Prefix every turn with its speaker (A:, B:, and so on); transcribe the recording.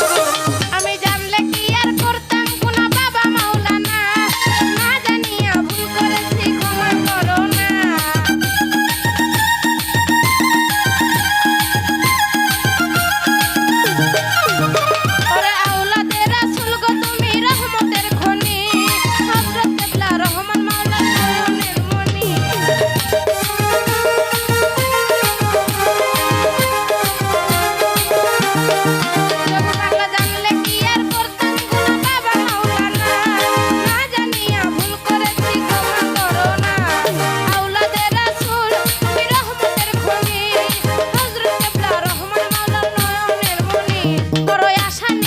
A: Thank Sascha